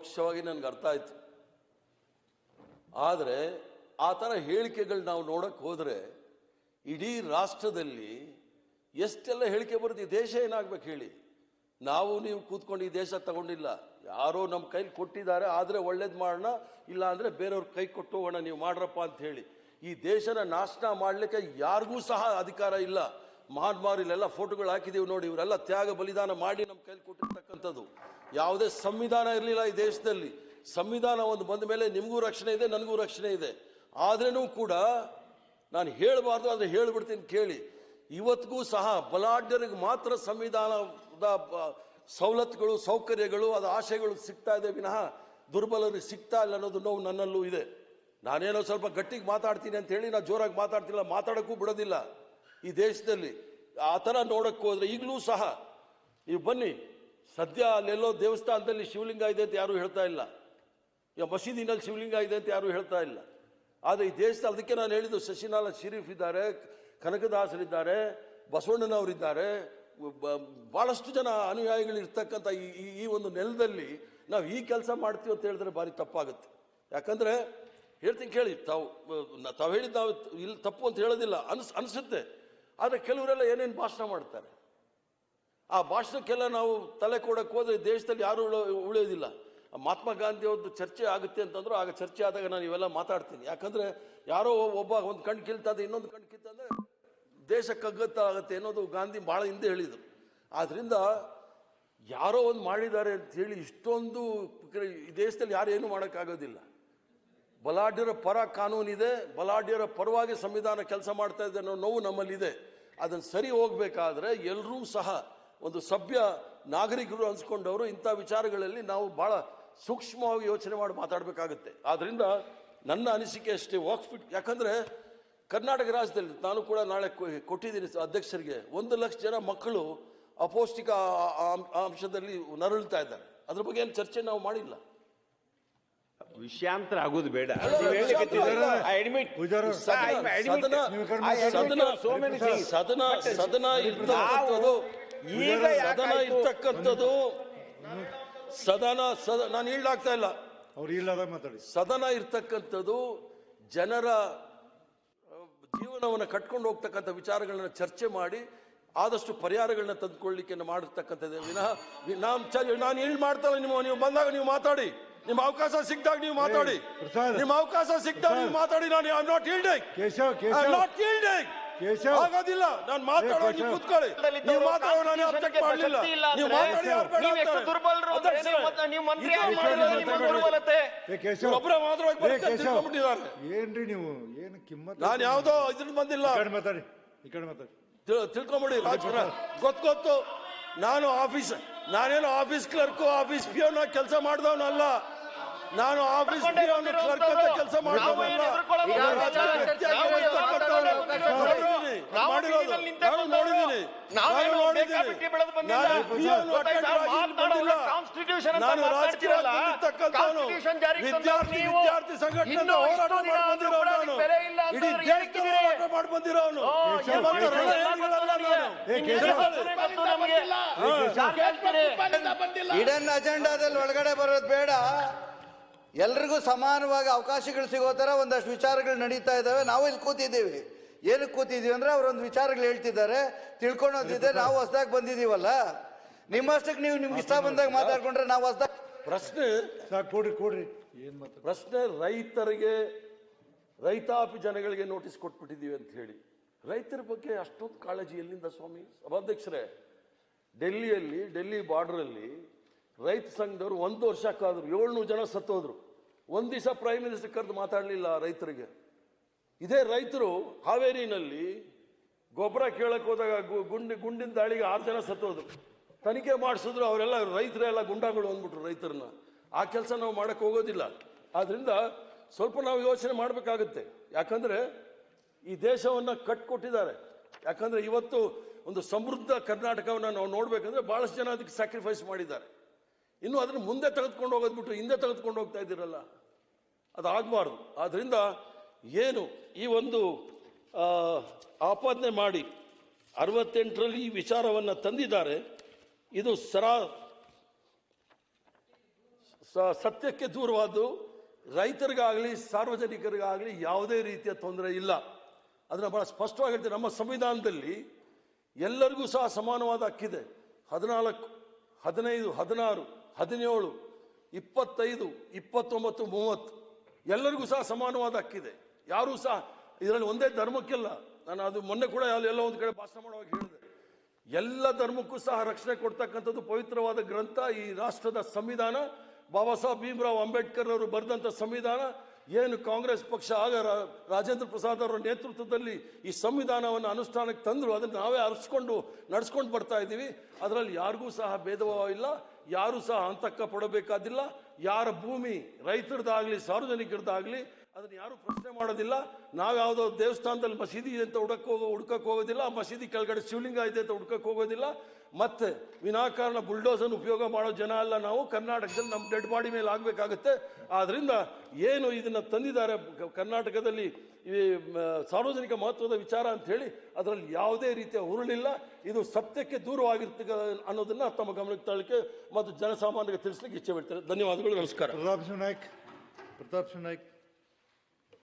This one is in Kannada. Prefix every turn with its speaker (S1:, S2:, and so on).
S1: ಪರೋಕ್ಷವಾಗಿ ನನಗೆ ಅರ್ಥ ಆಯ್ತು. ಆದರೆ ಆ ಥರ ಹೇಳಿಕೆಗಳು ನಾವು ನೋಡಕ್ಕೆ ಹೋದರೆ ಇಡೀ ರಾಷ್ಟ್ರದಲ್ಲಿ ಎಷ್ಟೆಲ್ಲ ಹೇಳಿಕೆ ಬರುತ್ತೆ ದೇಶ ಏನಾಗಬೇಕು ಹೇಳಿ? ನಾವು ನೀವು ಕೂತ್ಕೊಂಡು ಈ ದೇಶ ತಗೊಂಡಿಲ್ಲ. ಯಾರೋ ನಮ್ಮ ಕೈಲಿ ಕೊಟ್ಟಿದ್ದಾರೆ, ಆದರೆ ಒಳ್ಳೇದು ಮಾಡೋಣ, ಇಲ್ಲ ಅಂದರೆ ಬೇರೆಯವ್ರ ಕೈ ಕೊಟ್ಟು ಹೋಗೋಣ, ನೀವು ಮಾಡ್ರಪ್ಪ ಅಂತ ಹೇಳಿ. ಈ ದೇಶನ ನಾಶನ ಮಾಡಲಿಕ್ಕೆ ಯಾರಿಗೂ ಸಹ ಅಧಿಕಾರ ಇಲ್ಲ. ಮಹಾತ್ಮಾರು ಇಲ್ಲೆಲ್ಲ ಫೋಟೋಗಳು ಹಾಕಿದೀವಿ ನೋಡಿ, ಇವರೆಲ್ಲ ತ್ಯಾಗ ಬಲಿದಾನ ಮಾಡಿ ನಮ್ಮ ಕೈಲಿ ಕೊಟ್ಟಿರ್ತಕ್ಕಂಥದ್ದು. ಯಾವುದೇ ಸಂವಿಧಾನ ಇರಲಿಲ್ಲ ಈ ದೇಶದಲ್ಲಿ. ಸಂವಿಧಾನ ಒಂದು ಬಂದ ಮೇಲೆ ನಿಮಗೂ ರಕ್ಷಣೆ ಇದೆ, ನನಗೂ ರಕ್ಷಣೆ ಇದೆ. ಆದ್ರೂ ಕೂಡ ನಾನು ಹೇಳಬಾರ್ದು, ಆದರೆ ಹೇಳಿಬಿಡ್ತೀನಿ ಕೇಳಿ. ಇವತ್ತಿಗೂ ಸಹ ಬಲಾಢ್ಯರಿಗೆ ಮಾತ್ರ ಸಂವಿಧಾನದ ಸವಲತ್ತುಗಳು, ಸೌಕರ್ಯಗಳು, ಅದು ಆಶಯಗಳು ಸಿಗ್ತಾ ಇದೆ ವಿನಃ ದುರ್ಬಲರಿಗೆ ಸಿಗ್ತಾ ಇಲ್ಲ ಅನ್ನೋದು ನೋವು ನನ್ನಲ್ಲೂ ಇದೆ. ನಾನೇನೋ ಸ್ವಲ್ಪ ಗಟ್ಟಿಗೆ ಮಾತಾಡ್ತೀನಿ ಅಂತ ಹೇಳಿ ನಾನು ಜೋರಾಗಿ ಮಾತಾಡ್ತಿಲ್ಲ, ಮಾತಾಡೋಕ್ಕೂ ಬಿಡೋದಿಲ್ಲ. ಈ ದೇಶದಲ್ಲಿ ಆ ಥರ ನೋಡೋಕ್ಕೋದ್ರೆ ಈಗಲೂ ಸಹ, ನೀವು ಬನ್ನಿ. ಸದ್ಯ ಅಲ್ಲೆಲ್ಲೋ ದೇವಸ್ಥಾನದಲ್ಲಿ ಶಿವಲಿಂಗ ಇದೆ ಅಂತ ಯಾರೂ ಹೇಳ್ತಾ ಇಲ್ಲ. ಈಗ ಮಸೀದಿನಲ್ಲಿ ಶಿವಲಿಂಗ ಇದೆ ಅಂತ ಯಾರೂ ಹೇಳ್ತಾ ಇಲ್ಲ. ಆದರೆ ಈ ದೇಶದಲ್ಲಿ ಅದಕ್ಕೆ ನಾನು ಹೇಳಿದ್ದು ಶಶಿನಾಲ ಶರೀಫ್ ಇದ್ದಾರೆ, ಕನಕದಾಸರಿದ್ದಾರೆ, ಬಸವಣ್ಣನವರಿದ್ದಾರೆ. ಭಾಳಷ್ಟು ಜನ ಅನುಯಾಯಿಗಳು ಇರ್ತಕ್ಕಂಥ ಈ- ಈ ಒಂದು ನೆಲದಲ್ಲಿ ನಾವು ಈ ಕೆಲಸ ಮಾಡ್ತೀವಿ ಅಂತ ಹೇಳಿದ್ರೆ ಭಾರಿ ತಪ್ಪಾಗುತ್ತೆ. ಯಾಕಂದರೆ ಹೇಳ್ತೀನಿ ಕೇಳಿ, ತಾವು ತಾವು ಹೇಳಿದ್ದು ನಾವು ಇಲ್ಲಿ ತಪ್ಪು ಅಂತ ಹೇಳೋದಿಲ್ಲ. ಅನ್ಸ್, ಅನಿಸುತ್ತೆ. ಆದರೆ ಕೆಲವರೆಲ್ಲ ಏನೇನು ಭಾಷಣ ಮಾಡ್ತಾರೆ? ಆ ಭಾಷಣಕ್ಕೆಲ್ಲ ನಾವು ತಲೆ ಕೊಡಕ್ಕೆ ಹೋದರೆ ದೇಶದಲ್ಲಿ ಯಾರು ಉಳಿಯೋದಿಲ್ಲ. ಮಹಾತ್ಮ ಗಾಂಧಿ ಅವ್ರದ್ದು ಚರ್ಚೆ ಆಗುತ್ತೆ ಅಂತಂದ್ರು ಆಗ ಚರ್ಚೆ ಆದಾಗ ನಾನು ಇವೆಲ್ಲ ಮಾತಾಡ್ತೀನಿ. ಯಾಕಂದ್ರೆ ಯಾರೋ ಒಬ್ಬ ಒಂದು ಕಣ್ ಕಿಲ್ತದೆ ಇನ್ನೊಂದು ಕಣ್ ಕಿತ್ತಂದ್ರೆ ದೇಶ ಕಗ್ಗತ್ತಾಗುತ್ತೆ ಅನ್ನೋದು ಗಾಂಧಿ ಬಹಳ ಹಿಂದೆ ಹೇಳಿದರು. ಆದ್ದರಿಂದ ಯಾರೋ ಒಂದು ಮಾಡಿದ್ದಾರೆ ಅಂತ ಹೇಳಿ ಇಷ್ಟೊಂದು ಈ ದೇಶದಲ್ಲಿ ಯಾರು ಏನು ಮಾಡೋಕ್ಕಾಗೋದಿಲ್ಲ. ಬಲಾಢ್ಯರ ಪರ ಕಾನೂನಿದೆ, ಬಲಾಢ್ಯರ ಪರವಾಗಿ ಸಂವಿಧಾನ ಕೆಲಸ ಮಾಡ್ತಾ ಇದೆ ಅನ್ನೋ ನೋವು ನಮ್ಮಲ್ಲಿದೆ. ಅದನ್ನು ಸರಿ ಹೋಗ್ಬೇಕಾದ್ರೆ ಎಲ್ಲರೂ ಸಹ ಒಂದು ಸಭ್ಯ ನಾಗರಿಕರು ಅನ್ಸ್ಕೊಂಡವರು ಇಂಥ ವಿಚಾರಗಳಲ್ಲಿ ನಾವು ಬಹಳ ಸೂಕ್ಷ್ಮವಾಗಿ ಯೋಚನೆ ಮಾಡಿ ಮಾತಾಡಬೇಕಾಗುತ್ತೆ. ಆದ್ರಿಂದ ನನ್ನ ಅನಿಸಿಕೆ ಅಷ್ಟೇ ವಾಕ್ಫಿಟ್ ಯಾಕಂದ್ರೆ ಕರ್ನಾಟಕ ರಾಜ್ಯದಲ್ಲಿ ನಾನು ಕೂಡ ನಾಳೆ ಕೊಟ್ಟಿದ್ದೀನಿ ಅಧ್ಯಕ್ಷರಿಗೆ. ಒಂದು ಲಕ್ಷ ಜನ ಮಕ್ಕಳು ಅಪೌಷ್ಟಿಕ ಅಂಶದಲ್ಲಿ ನರಳುತ್ತಾ ಇದ್ದಾರೆ. ಅದ್ರ ಬಗ್ಗೆ ಏನು ಚರ್ಚೆ ನಾವು ಮಾಡಿಲ್ಲ.
S2: ವಿಷಯಾಂತರ ಆಗೋದು ಬೇಡ.
S1: ಸದನ ಸದನ ಸದನ
S2: ಈಗ
S1: ಸದನ? ಇರ್ತಕ್ಕಂಥದ್ದು ಸದನ ಸದ ನಾನು ಈಳಾಗ್ತಾ ಇಲ್ಲ.
S3: ಅವ್ರು ಇಲ್ಲದ ಮಾತಾಡಿ.
S1: ಸದನ ಇರ್ತಕ್ಕಂಥದ್ದು ಜನರ ಜೀವನವನ್ನು ಕಟ್ಕೊಂಡು ಹೋಗ್ತಕ್ಕಂಥ ವಿಚಾರಗಳನ್ನ ಚರ್ಚೆ ಮಾಡಿ ಆದಷ್ಟು ಪರಿಹಾರಗಳನ್ನ ತಂದುಕೊಳ್ಳಿಕ್ಕೆ ಮಾಡಿರ್ತಕ್ಕಂಥದ್ದು. ವಿನಃ ನಾನು ಚ- ನಾನು ಇಲ್ಲಿ ಮಾಡ್ತಾ ನಿಮ್ಮ ನೀವು ಬಂದಾಗ ನೀವು ಮಾತಾಡಿ. ನಿಮ್ಮ ಅವಕಾಶ ಸಿಕ್ಕಿದಾಗ ನೀವು ಮಾತಾಡಿ. ನಿಮ್ಮ ಅವಕಾಶ ಸಿಕ್ಕಿದಾಗ ನೀವು ಮಾತಾಡಿ. ನಾನು ಐ ನಾಟ್ ನಾಟ್
S3: ಕೇಶವ್.
S1: ಆಗೋದಿಲ್ಲ. ನಾನು ಮಾತಾಡೋ ನೀವು. ಕೂತ್ಕೊಳ್ಳಿ. ನೀವು ಮಾತಾಡೋ ನಾನು ಅಬ್ಜೆಕ್ಟ್ ಮಾಡಲಿಲ್ಲ. ನೀವು ಮಾತಾಡಿ ಯಾರು ಬೇಡ
S4: ನೀವು ಎಷ್ಟು ದುರ್ಬಲರು ಅಂದ್ರೆ
S1: ಅಧ್ಯಕ್ಷರೇ,
S4: ನೀವು ಮತ್ತೆ ನೀವು ಮಂತ್ರಿ ಆಗಿ ಮಾಡಿರೋದು ನಿಮ್ಮ. ದುರ್ಬಲತೆ
S3: ಕೇಶವ್.
S1: ಒಬ್ಬರೇ.
S3: ಏನ್ರಿ ನೀವು? ಏನು ಕಿಮ್ಮತ್
S1: ನಾನು ಯಾವುದೋ ಇದ್ರಲ್ಲಿ ಬಂದಿಲ್ಲ.
S3: ಮಾತಾಡಿ. ಈ ಕಡೆ ಮಾತಾಡಿ.
S1: ತಿಳ್- ತಿಳ್ಕೊಂಬಿಡಿ ರಾಜಕೀಯ ಗೊತ್ತು ಗೊತ್ತು. ನಾನು ಆಫೀಸ್ ನಾನೇನು ಆಫೀಸ್ ಕ್ಲರ್ಕು ಆಫೀಸ್ ಪಿಯೋನ ಕೆಲಸ ಮಾಡಿದವನಲ್ಲ. ನಾನು ಆಫೀಸ್ ಪಿಯೋನ ಕ್ಲರ್ಕ್ ಅಂತ ಕೆಲಸ ಮಾಡಿದವನಲ್ಲ.
S4: ಬೆಳೆದು ಬಂದಿಲ್ಲ. ಅಂತ ಮಾತಾಡ್ತಿರಲ್ಲ. ಜಾರಿಗೆ
S1: ವಿದ್ಯಾರ್ಥಿ. ವಿದ್ಯಾರ್ಥಿ ಸಂಘಟನೆ ಹೋರಾಟ ಮಾಡಿ
S4: ಬೆಲೆ ಇಲ್ಲ ಅಂತ.
S1: ಹೋರಾಟ ಮಾಡಿ?
S5: ಇಡನ್ ಅಜೆಂಡಾದಲ್ಲಿ ಒಳಗಡೆ ಬರೋದು ಬೇಡ. ಎಲ್ರಿಗೂ ಸಮಾನವಾಗಿ ಅವಕಾಶಗಳು ಸಿಗೋ ತರ ಒಂದಷ್ಟು ವಿಚಾರಗಳು ನಡೀತಾ ಇದಾವೆ ನಾವು ಇಲ್ಲಿ ಕೂತಿದ್ದೀವಿ. ಏನಕ್ಕೆ ಕೂತಿದ್ದೀವಿ ಅಂದ್ರೆ ಅವರೊಂದು ವಿಚಾರಗಳು ಹೇಳ್ತಿದ್ದಾರೆ. ತಿಳ್ಕೊಳೋದಿದೆ ನಾವು ಹೊಸದಾಗಿ ಬಂದಿದ್ದೀವಲ್ಲ? ನಿಮ್ಮಷ್ಟಕ್ಕೆ ನೀವು ನಿಮ್ಗೆ ಇಷ್ಟ ಬಂದಾಗ ಮಾತಾಡ್ಕೊಂಡ್ರೆ ನಾವು ಹೊಸದಾಗ
S1: ಪ್ರಶ್ನೆ
S3: ಕೊಡ್ರಿ ಕೊಡ್ರಿ.
S1: ಪ್ರಶ್ನೆ ರೈತರಿಗೆ ರೈತಾಪಿ ಜನಗಳಿಗೆ ನೋಟಿಸ್ ಕೊಟ್ಬಿಟ್ಟಿದ್ದೀವಿ ಅಂತ ಹೇಳಿ. ರೈತರ ಬಗ್ಗೆ ಅಷ್ಟೊಂದು ಕಾಳಜಿ ಎಲ್ಲಿಂದ ಸ್ವಾಮಿ? ಸಭಾಧ್ಯಕ್ಷರೇ ಡೆಲ್ಲಿಯಲ್ಲಿ ಡೆಲ್ಲಿ ಬಾರ್ಡ್ರಲ್ಲಿ ರೈತ ಸಂಘದವರು ಒಂದು ವರ್ಷಕ್ಕಾದ್ರು ಏಳ್ನೂರು ಜನ ಸತ್ತೋದ್ರು. ಒಂದು ದಿವಸ ಪ್ರೈಮ್ ಮಿನಿಸ್ಟರ್ ಕರೆದು ಮಾತಾಡಲಿಲ್ಲ ರೈತರಿಗೆ. ಇದೇ ರೈತರು ಹಾವೇರಿನಲ್ಲಿ ಗೊಬ್ಬರ ಕೇಳಕ್ಕೆ ಹೋದಾಗ ಗುಂಡಿ, ಗುಂಡಿನ ದಾಳಿಗೆ ಆರು ಜನ ಸತ್ತೋದು ತನಿಖೆ ಮಾಡಿಸಿದ್ರು, ಅವರೆಲ್ಲ ರೈತರೆಲ್ಲ ಗುಂಡಾಗಳು ಅಂದ್ಬಿಟ್ರು ರೈತರನ್ನ. ಆ ಕೆಲಸ ನಾವು ಮಾಡಕ್ಕೆ ಹೋಗೋದಿಲ್ಲ. ಆದ್ರಿಂದ ಸ್ವಲ್ಪ ನಾವು ಯೋಚನೆ ಮಾಡಬೇಕಾಗುತ್ತೆ. ಯಾಕಂದ್ರೆ ಈ ದೇಶವನ್ನ ಕಟ್ಕೊಟ್ಟಿದ್ದಾರೆ. ಯಾಕಂದ್ರೆ ಇವತ್ತು ಒಂದು ಸಮೃದ್ಧ ಕರ್ನಾಟಕವನ್ನ ನಾವು ನೋಡ್ಬೇಕಂದ್ರೆ ಬಹಳಷ್ಟು ಜನ ಅದಕ್ಕೆ ಸ್ಯಾಕ್ರಿಫೈಸ್ ಮಾಡಿದ್ದಾರೆ. ಇನ್ನು ಅದನ್ನು ಮುಂದೆ ತೆಗೆದುಕೊಂಡು ಹೋಗೋದ್ಬಿಟ್ಟು ಹಿಂದೆ ತೆಗೆದುಕೊಂಡು ಹೋಗ್ತಾ ಇದ್ದೀರಲ್ಲ. ಅದಾಗಬಾರ್ದು. ಆದ್ರಿಂದ ಏನು ಈ ಒಂದು ಆಪಾದನೆ ಮಾಡಿ ಅರವತ್ತೆಂಟರಲ್ಲಿ ಈ ವಿಚಾರವನ್ನು ತಂದಿದ್ದಾರೆ. ಇದು ಸರಾ ಸತ್ಯಕ್ಕೆ ದೂರವಾದ್ದು ರೈತರಿಗಾಗಲಿ, ಸಾರ್ವಜನಿಕರಿಗಾಗಲಿ ಯಾವುದೇ ರೀತಿಯ ತೊಂದರೆ ಇಲ್ಲ. ಅದನ್ನು ಬಹಳ ಸ್ಪಷ್ಟವಾಗಿ ಹೇಳ್ತೀವಿ ನಮ್ಮ ಸಂವಿಧಾನದಲ್ಲಿ ಎಲ್ಲರಿಗೂ ಸಹ ಸಮಾನವಾದ ಹಕ್ಕಿದೆ. ಹದಿನಾಲ್ಕು, ಹದಿನೈದು, ಹದಿನಾರು, ಹದಿನೇಳು, ಇಪ್ಪತ್ತೈದು, ಇಪ್ಪತ್ತೊಂಬತ್ತು, ಮೂವತ್ತು ಎಲ್ಲರಿಗೂ ಸಹ ಸಮಾನವಾದ ಹಕ್ಕಿದೆ. ಯಾರೂ ಸಹ ಇದರಲ್ಲಿ ಒಂದೇ ಧರ್ಮಕ್ಕಿಲ್ಲ ನಾನು ಅದು ಮೊನ್ನೆ ಕೂಡ ಎಲ್ಲ ಒಂದು ಕಡೆ ಭಾಷಣ ಮಾಡುವಾಗ ಹೇಳಿದೆ. ಎಲ್ಲ ಧರ್ಮಕ್ಕೂ ಸಹ ರಕ್ಷಣೆ ಕೊಡ್ತಕ್ಕಂಥದ್ದು ಪವಿತ್ರವಾದ ಗ್ರಂಥ, ಈ ರಾಷ್ಟ್ರದ ಸಂವಿಧಾನ. ಬಾಬಾ ಸಾಹೇಬ್ ಭೀಮರಾವ್ ಅಂಬೇಡ್ಕರ್ ಅವರು ಬರೆದಂಥ ಸಂವಿಧಾನ. ಏನು ಕಾಂಗ್ರೆಸ್ ಪಕ್ಷ, ಆಗ ರಾಜೇಂದ್ರ ಪ್ರಸಾದ್ ಅವರ ನೇತೃತ್ವದಲ್ಲಿ ಈ ಸಂವಿಧಾನವನ್ನು ಅನುಷ್ಠಾನಕ್ಕೆ ತಂದರು. ಅದನ್ನು ನಾವೇ ಅರಿಸ್ಕೊಂಡು ನಡೆಸ್ಕೊಂಡು ಬರ್ತಾ ಇದ್ದೀವಿ. ಅದರಲ್ಲಿ ಯಾರಿಗೂ ಸಹ ಭೇದಭಾವ ಇಲ್ಲ. ಯಾರೂ ಸಹ ಅಂತಕ್ಕ ಪಡಬೇಕಾದಿಲ್ಲ. ಯಾರ ಭೂಮಿ ರೈತರದ್ದಾಗಲಿ ಸಾರ್ವಜನಿಕರದಾಗಲಿ ಅದನ್ನ ಯಾರು ಪ್ರಶ್ನೆ ಮಾಡೋದಿಲ್ಲ. ನಾವು ಯಾವುದೋ ದೇವಸ್ಥಾನದಲ್ಲಿ ಮಸೀದಿ ಇದೆ ಅಂತ ಹುಡುಕಕ್ಕೆ ಹೋಗೋ ಹುಡ್ಕಕ್ಕೆ ಹೋಗೋದಿಲ್ಲ. ಆ ಮಸೀದಿ ಕೆಳಗಡೆ ಶಿವಲಿಂಗ ಇದೆ ಅಂತ ಹುಡ್ಕಕ್ಕೆ ಹೋಗೋದಿಲ್ಲ. ಮತ್ತೆ ವಿನಾಕಾರಣ ಬುಲ್ಡೋಸನ್ ಉಪಯೋಗ ಮಾಡೋ ಜನ ಅಲ್ಲ ನಾವು. ಕರ್ನಾಟಕದಲ್ಲಿ ನಮ್ಮ ಡೆಡ್ ಬಾಡಿ ಮೇಲೆ ಆಗಬೇಕಾಗುತ್ತೆ. ಆದ್ದರಿಂದ ಏನು ಇದನ್ನು ತಂದಿದ್ದಾರೆ ಕರ್ನಾಟಕದಲ್ಲಿ ಈ ಸಾರ್ವಜನಿಕ ಮಹತ್ವದ ವಿಚಾರ ಅಂತ ಹೇಳಿ ಅದರಲ್ಲಿ ಯಾವುದೇ ರೀತಿಯ ಹುರುಳಿಲ್ಲ. ಇದು ಸತ್ಯಕ್ಕೆ ದೂರವಾಗಿರ್ತ ಅನ್ನೋದನ್ನು ತಮ್ಮ ಗಮನಕ್ಕೆ ತಳ್ಳಕ್ಕೆ ಮತ್ತು ಜನಸಾಮಾನ್ಯರಿಗೆ ತಿಳಿಸ್ಲಿಕ್ಕೆ ಇಚ್ಛೆ ಬಿಡ್ತಾರೆ ಧನ್ಯವಾದಗಳು. ನಮಸ್ಕಾರ.
S3: ಪ್ರತಾಪ್ ಸಿಂಹ ನಾಯ್ಕ್ ಪ್ರತಾಪ್ ಸಿಂಹ ನಾಯ್ಕ್